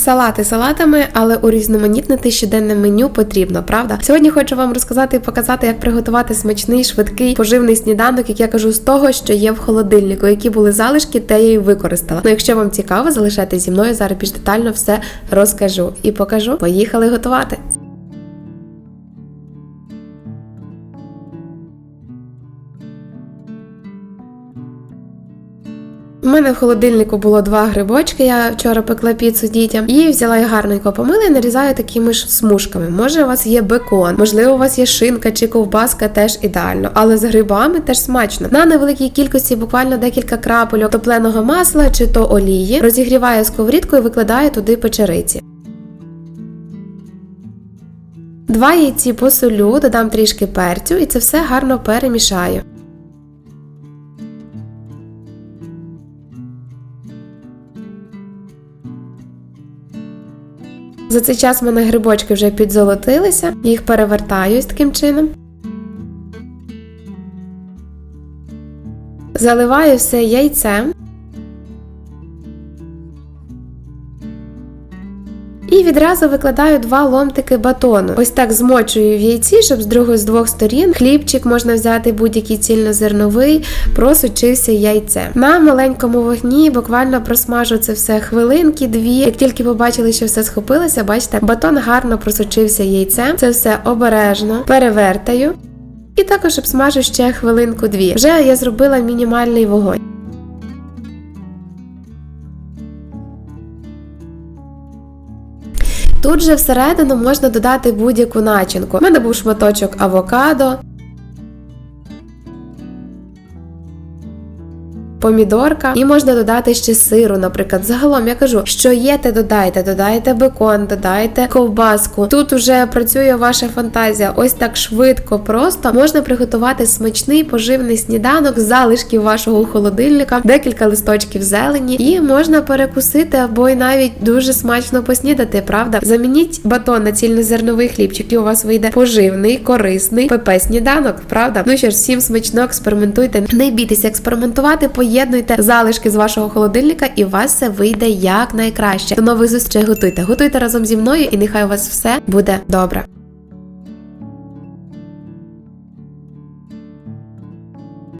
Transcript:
Салати салатами, але урізноманітнити щоденне меню потрібно, правда? Сьогодні хочу вам розказати і показати, як приготувати смачний, швидкий поживний сніданок, як я кажу, з того, що є в холодильнику, які були залишки, те я і використала. Ну, якщо вам цікаво, залишайте зі мною зараз більш детально все розкажу і покажу. Поїхали готувати. У мене в холодильнику було два грибочки. Я вчора пекла піцу дітям і взяла їх гарненько помила і нарізаю такими ж смужками. Може, у вас є бекон, можливо, у вас є шинка чи ковбаска, теж ідеально, але з грибами теж смачно. На невеликій кількості, буквально декілька крапельок топленого масла чи то олії, розігріваю сковорідку і викладаю туди печериці. Два яйці посолю, додам трішки перцю і це все гарно перемішаю. За цей час в мене грибочки вже підзолотилися, їх перевертаю таким чином. Заливаю все яйцем. І відразу викладаю два ломтики батону. Ось так змочую в яйці, щоб з другої з двох сторін хлібчик можна взяти будь-який цільнозерновий, просочився яйцем. На маленькому вогні буквально просмажу це все хвилинки, дві. Як тільки побачили, що все схопилося, бачите, батон гарно просочився яйцем. Це все обережно перевертаю. І також обсмажу ще хвилинку-дві. Вже я зробила мінімальний вогонь. Тут же всередину можна додати будь-яку начинку. У мене був шматочок авокадо. Помідорка, і можна додати ще сиру, наприклад. Загалом я кажу, що є, те додайте, додайте бекон, додайте ковбаску. Тут уже працює ваша фантазія. Ось так швидко, просто можна приготувати смачний поживний сніданок з залишків вашого холодильника, декілька листочків зелені, і можна перекусити або й навіть дуже смачно поснідати. Правда, замініть батон на цільнозерновий хлібчик, і у вас вийде поживний, корисний ПП сніданок. Правда, ну що ж, всім смачно експериментуйте. Не бійтеся експериментувати. Поєднуйте залишки з вашого холодильника, і у вас все вийде як найкраще. До нових зустрічей готуйте. Готуйте разом зі мною, і нехай у вас все буде добре.